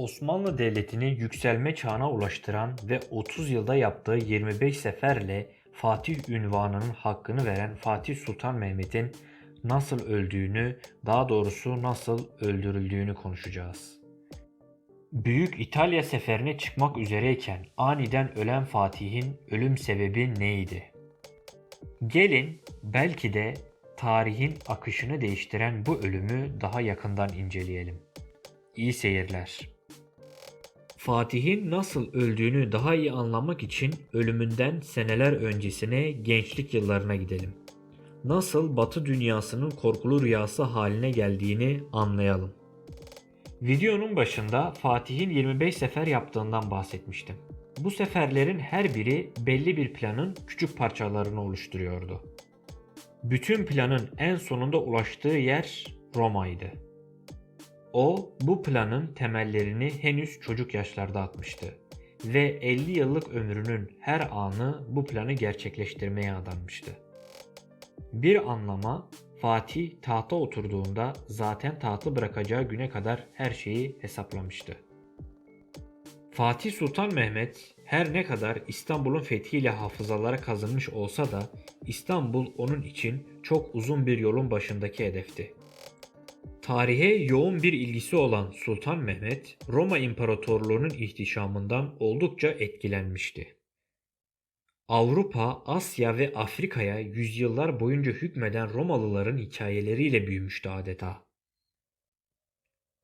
Osmanlı Devleti'ni yükselme çağına ulaştıran ve 30 yılda yaptığı 25 seferle Fatih ünvanının hakkını veren Fatih Sultan Mehmet'in nasıl öldüğünü, daha doğrusu nasıl öldürüldüğünü konuşacağız. Büyük İtalya seferine çıkmak üzereyken aniden ölen Fatih'in ölüm sebebi neydi? Gelin belki de tarihin akışını değiştiren bu ölümü daha yakından inceleyelim. İyi seyirler. Fatih'in nasıl öldüğünü daha iyi anlamak için ölümünden seneler öncesine gençlik yıllarına gidelim. Nasıl Batı dünyasının korkulu rüyası haline geldiğini anlayalım. Videonun başında Fatih'in 25 sefer yaptığından bahsetmiştim. Bu seferlerin her biri belli bir planın küçük parçalarını oluşturuyordu. Bütün planın en sonunda ulaştığı yer Roma'ydı. O bu planın temellerini henüz çocuk yaşlarda atmıştı ve 50 yıllık ömrünün her anı bu planı gerçekleştirmeye adanmıştı. Bir anlama Fatih tahta oturduğunda zaten tahtı bırakacağı güne kadar her şeyi hesaplamıştı. Fatih Sultan Mehmet her ne kadar İstanbul'un fethiyle hafızalara kazınmış olsa da İstanbul onun için çok uzun bir yolun başındaki hedefti. Tarihe yoğun bir ilgisi olan Sultan Mehmet, Roma İmparatorluğu'nun ihtişamından oldukça etkilenmişti. Avrupa, Asya ve Afrika'ya yüzyıllar boyunca hükmeden Romalıların hikayeleriyle büyümüştü adeta.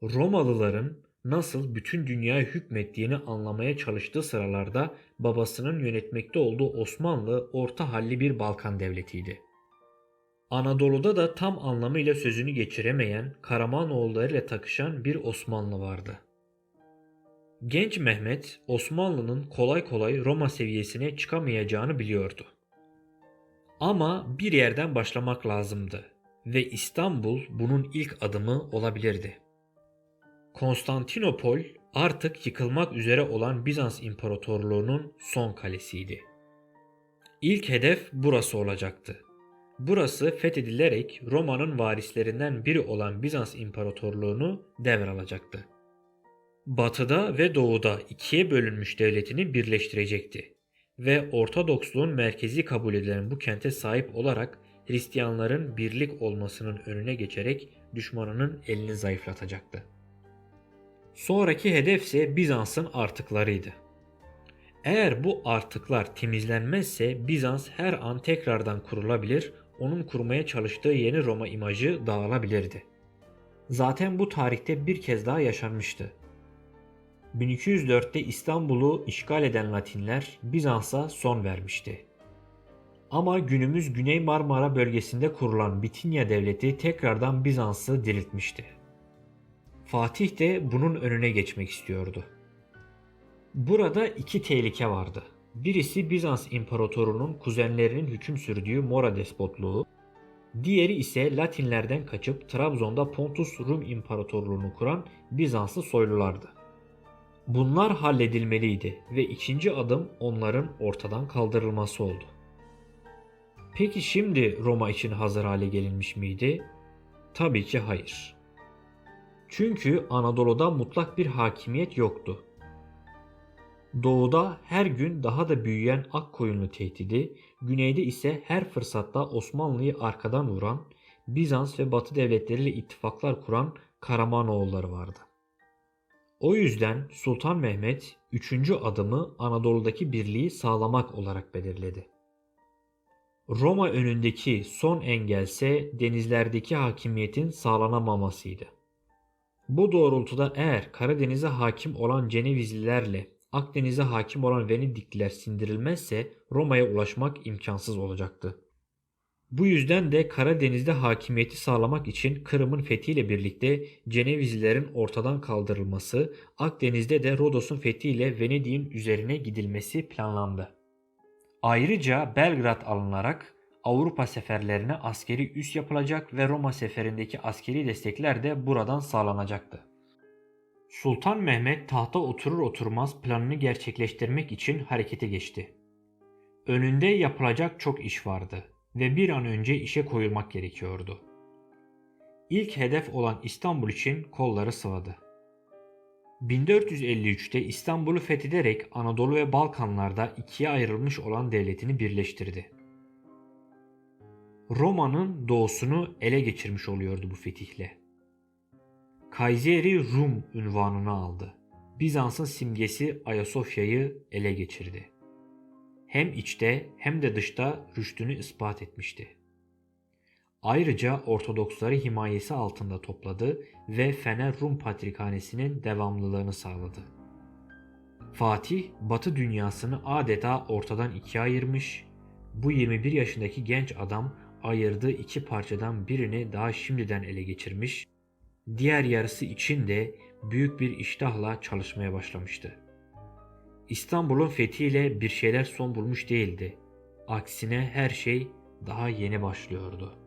Romalıların nasıl bütün dünyaya hükmettiğini anlamaya çalıştığı sıralarda babasının yönetmekte olduğu Osmanlı orta halli bir Balkan devletiydi. Anadolu'da da tam anlamıyla sözünü geçiremeyen Karamanoğulları ile takışan bir Osmanlı vardı. Genç Mehmet Osmanlı'nın kolay kolay Roma seviyesine çıkamayacağını biliyordu. Ama bir yerden başlamak lazımdı ve İstanbul bunun ilk adımı olabilirdi. Konstantinopol artık yıkılmak üzere olan Bizans İmparatorluğu'nun son kalesiydi. İlk hedef burası olacaktı. Burası fethedilerek Roma'nın varislerinden biri olan Bizans İmparatorluğu'nu devralacaktı. Batıda ve doğuda ikiye bölünmüş devletini birleştirecekti ve Ortodoksluğun merkezi kabul edilen bu kente sahip olarak Hristiyanların birlik olmasının önüne geçerek düşmanının elini zayıflatacaktı. Sonraki hedef ise Bizans'ın artıklarıydı. Eğer bu artıklar temizlenmezse Bizans her an tekrardan kurulabilir, onun kurmaya çalıştığı yeni Roma imajı dağılabilirdi. Zaten bu tarihte bir kez daha yaşanmıştı. 1204'te İstanbul'u işgal eden Latinler Bizans'a son vermişti. Ama günümüz Güney Marmara bölgesinde kurulan Bitinya devleti tekrardan Bizans'ı diriltmişti. Fatih de bunun önüne geçmek istiyordu. Burada iki tehlike vardı. Birisi Bizans İmparatorunun kuzenlerinin hüküm sürdüğü Mora despotluğu, diğeri ise Latinlerden kaçıp Trabzon'da Pontus Rum İmparatorluğunu kuran Bizanslı soylulardı. Bunlar halledilmeliydi ve ikinci adım onların ortadan kaldırılması oldu. Peki şimdi Roma için hazır hale gelinmiş miydi? Tabii ki hayır. Çünkü Anadolu'da mutlak bir hakimiyet yoktu. Doğuda her gün daha da büyüyen Akkoyunlu tehdidi, güneyde ise her fırsatta Osmanlı'yı arkadan vuran, Bizans ve Batı devletleriyle ittifaklar kuran Karamanoğulları vardı. O yüzden Sultan Mehmet üçüncü adımı Anadolu'daki birliği sağlamak olarak belirledi. Roma önündeki son engelse denizlerdeki hakimiyetin sağlanamamasıydı. Bu doğrultuda eğer Karadeniz'e hakim olan Cenevizlilerle Akdeniz'e hakim olan Venedikliler sindirilmezse Roma'ya ulaşmak imkansız olacaktı. Bu yüzden de Karadeniz'de hakimiyeti sağlamak için Kırım'ın fethiyle birlikte Cenevizlilerin ortadan kaldırılması, Akdeniz'de de Rodos'un fethiyle Venedik'in üzerine gidilmesi planlandı. Ayrıca Belgrad alınarak Avrupa seferlerine askeri üs yapılacak ve Roma seferindeki askeri destekler de buradan sağlanacaktı. Sultan Mehmet tahta oturur oturmaz planını gerçekleştirmek için harekete geçti. Önünde yapılacak çok iş vardı ve bir an önce işe koyulmak gerekiyordu. İlk hedef olan İstanbul için kolları sıvadı. 1453'te İstanbul'u fethederek Anadolu ve Balkanlarda ikiye ayrılmış olan devletini birleştirdi. Roma'nın doğusunu ele geçirmiş oluyordu bu fetihle. Kayseri Rum ünvanını aldı. Bizans'ın simgesi Ayasofya'yı ele geçirdi. Hem içte hem de dışta rüştünü ispat etmişti. Ayrıca Ortodoksları himayesi altında topladı ve Fener Rum Patrikhanesi'nin devamlılığını sağladı. Fatih, Batı dünyasını adeta ortadan ikiye ayırmış, bu 21 yaşındaki genç adam ayırdığı iki parçadan birini daha şimdiden ele geçirmiş, diğer yarısı için de büyük bir iştahla çalışmaya başlamıştı. İstanbul'un fethiyle bir şeyler son bulmuş değildi. Aksine her şey daha yeni başlıyordu.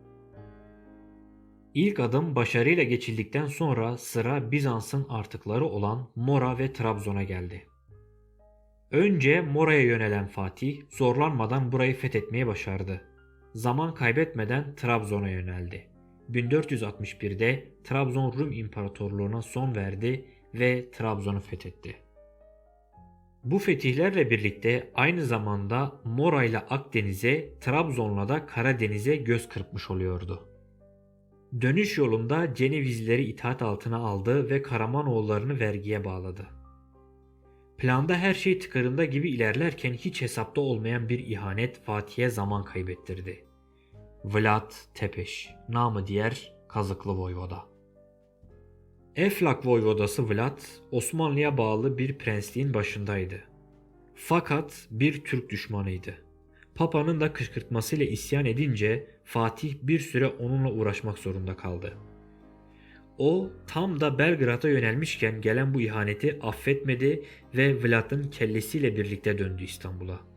İlk adım başarıyla geçildikten sonra sıra Bizans'ın artıkları olan Mora ve Trabzon'a geldi. Önce Mora'ya yönelen Fatih zorlanmadan burayı fethetmeyi başardı. Zaman kaybetmeden Trabzon'a yöneldi. 1461'de Trabzon Rum İmparatorluğu'na son verdi ve Trabzon'u fethetti. Bu fetihlerle birlikte aynı zamanda Mora ile Akdeniz'e, Trabzon'la da Karadeniz'e göz kırpmış oluyordu. Dönüş yolunda Cenevizlileri itaat altına aldı ve Karamanoğullarını vergiye bağladı. Planda her şey tıkırında gibi ilerlerken hiç hesapta olmayan bir ihanet Fatih'e zaman kaybettirdi. Vlad Tepeş, namı diğer Kazıklı Voyvoda. Eflak Voyvodası Vlad, Osmanlı'ya bağlı bir prensliğin başındaydı. Fakat bir Türk düşmanıydı. Papa'nın da kışkırtmasıyla isyan edince Fatih bir süre onunla uğraşmak zorunda kaldı. O tam da Belgrad'a yönelmişken gelen bu ihaneti affetmedi ve Vlad'ın kellesiyle birlikte döndü İstanbul'a.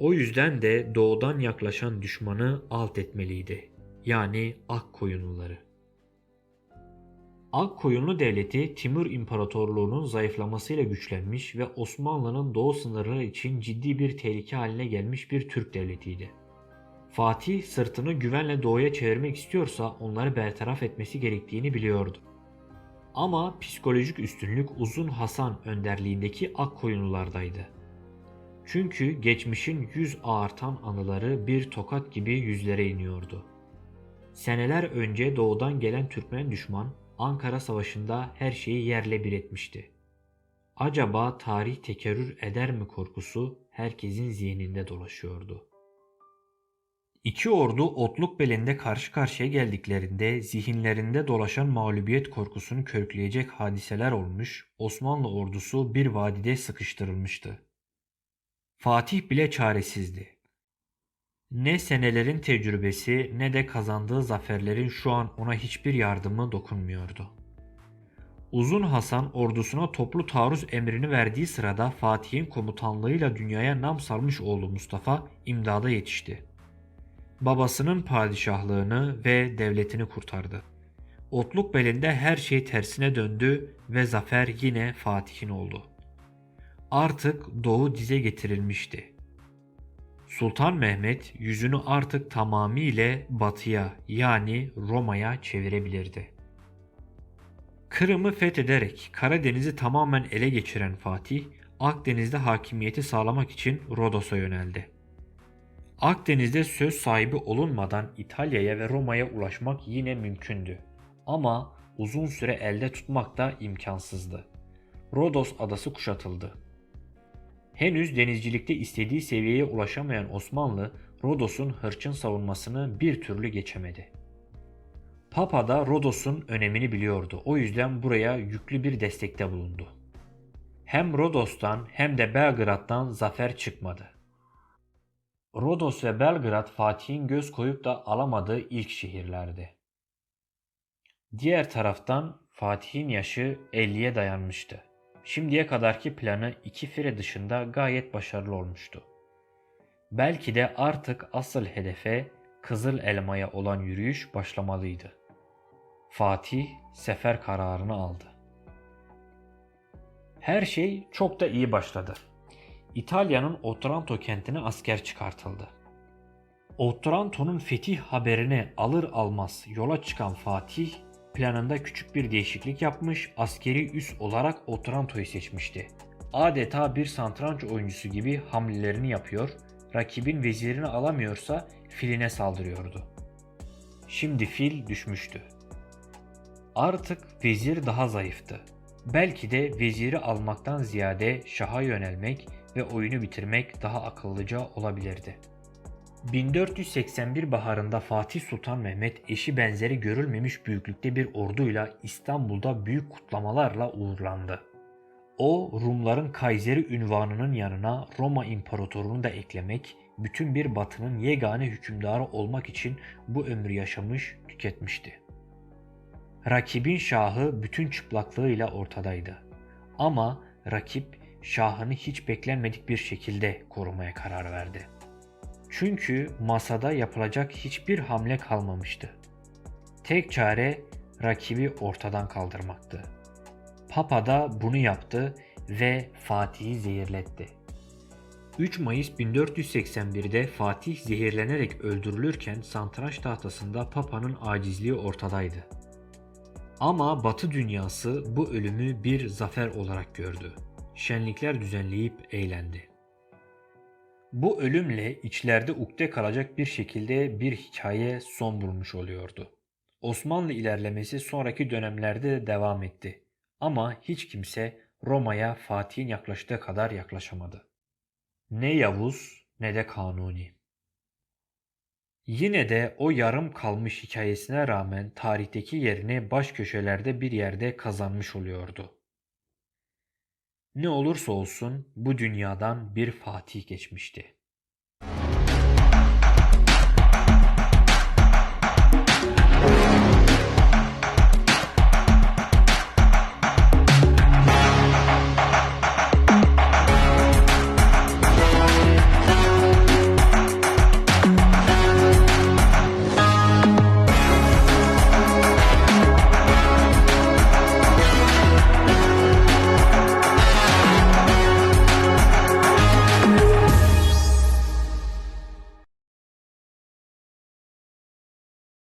O yüzden de doğudan yaklaşan düşmanı alt etmeliydi. Yani Akkoyunluları. Akkoyunlu devleti Timur İmparatorluğu'nun zayıflamasıyla güçlenmiş ve Osmanlı'nın doğu sınırları için ciddi bir tehlike haline gelmiş bir Türk devletiydi. Fatih sırtını güvenle doğuya çevirmek istiyorsa onları bertaraf etmesi gerektiğini biliyordu. Ama psikolojik üstünlük Uzun Hasan önderliğindeki Akkoyunlulardaydı. Çünkü geçmişin yüz ağartan anıları bir tokat gibi yüzlere iniyordu. Seneler önce doğudan gelen Türkmen düşman Ankara Savaşı'nda her şeyi yerle bir etmişti. Acaba tarih tekerrür eder mi korkusu herkesin zihninde dolaşıyordu. İki ordu otluk belinde karşı karşıya geldiklerinde zihinlerinde dolaşan mağlubiyet korkusunu körükleyecek hadiseler olmuş, Osmanlı ordusu bir vadide sıkıştırılmıştı. Fatih bile çaresizdi. Ne senelerin tecrübesi ne de kazandığı zaferlerin şu an ona hiçbir yardımı dokunmuyordu. Uzun Hasan ordusuna toplu taarruz emrini verdiği sırada Fatih'in komutanlığıyla dünyaya nam salmış oğlu Mustafa imdada yetişti. Babasının padişahlığını ve devletini kurtardı. Otluk belinde her şey tersine döndü ve zafer yine Fatih'in oldu. Artık doğu dize getirilmişti. Sultan Mehmet yüzünü artık tamamıyla batıya yani Roma'ya çevirebilirdi. Kırım'ı fethederek Karadeniz'i tamamen ele geçiren Fatih, Akdeniz'de hakimiyeti sağlamak için Rodos'a yöneldi. Akdeniz'de söz sahibi olunmadan İtalya'ya ve Roma'ya ulaşmak yine mümkündü. Ama uzun süre elde tutmak da imkansızdı. Rodos adası kuşatıldı. Henüz denizcilikte istediği seviyeye ulaşamayan Osmanlı, Rodos'un hırçın savunmasını bir türlü geçemedi. Papa da Rodos'un önemini biliyordu. O yüzden buraya yüklü bir destekte bulundu. Hem Rodos'tan hem de Belgrad'dan zafer çıkmadı. Rodos ve Belgrad Fatih'in göz koyup da alamadığı ilk şehirlerdi. Diğer taraftan Fatih'in yaşı 50'ye dayanmıştı. Şimdiye kadarki planı iki fire dışında gayet başarılı olmuştu. Belki de artık asıl hedefe Kızıl Elma'ya olan yürüyüş başlamalıydı. Fatih sefer kararını aldı. Her şey çok da iyi başladı. İtalya'nın Otranto kentine asker çıkartıldı. Otranto'nun fetih haberini alır almaz yola çıkan Fatih planında küçük bir değişiklik yapmış, askeri üs olarak Otranto'yu seçmişti. Adeta bir santranç oyuncusu gibi hamlelerini yapıyor, rakibin vezirini alamıyorsa filine saldırıyordu. Şimdi fil düşmüştü. Artık vezir daha zayıftı. Belki de veziri almaktan ziyade şaha yönelmek ve oyunu bitirmek daha akıllıca olabilirdi. 1481 baharında Fatih Sultan Mehmet eşi benzeri görülmemiş büyüklükte bir orduyla İstanbul'da büyük kutlamalarla uğurlandı. O Rumların Kayseri ünvanının yanına Roma İmparatorunu da eklemek, bütün bir batının yegane hükümdarı olmak için bu ömrü yaşamış, tüketmişti. Rakibin şahı bütün çıplaklığıyla ortadaydı. Ama rakip şahını hiç beklenmedik bir şekilde korumaya karar verdi. Çünkü masada yapılacak hiçbir hamle kalmamıştı. Tek çare rakibi ortadan kaldırmaktı. Papa da bunu yaptı ve Fatih'i zehirletti. 3 Mayıs 1481'de Fatih zehirlenerek öldürülürken satranç tahtasında Papa'nın acizliği ortadaydı. Ama Batı dünyası bu ölümü bir zafer olarak gördü. Şenlikler düzenleyip eğlendi. Bu ölümle içlerde ukde kalacak bir şekilde bir hikaye son bulmuş oluyordu. Osmanlı ilerlemesi sonraki dönemlerde de devam etti. Ama hiç kimse Roma'ya Fatih'in yaklaştığı kadar yaklaşamadı. Ne Yavuz ne de Kanuni. Yine de o yarım kalmış hikayesine rağmen tarihteki yerini baş köşelerde bir yerde kazanmış oluyordu. Ne olursa olsun bu dünyadan bir Fatih geçmişti.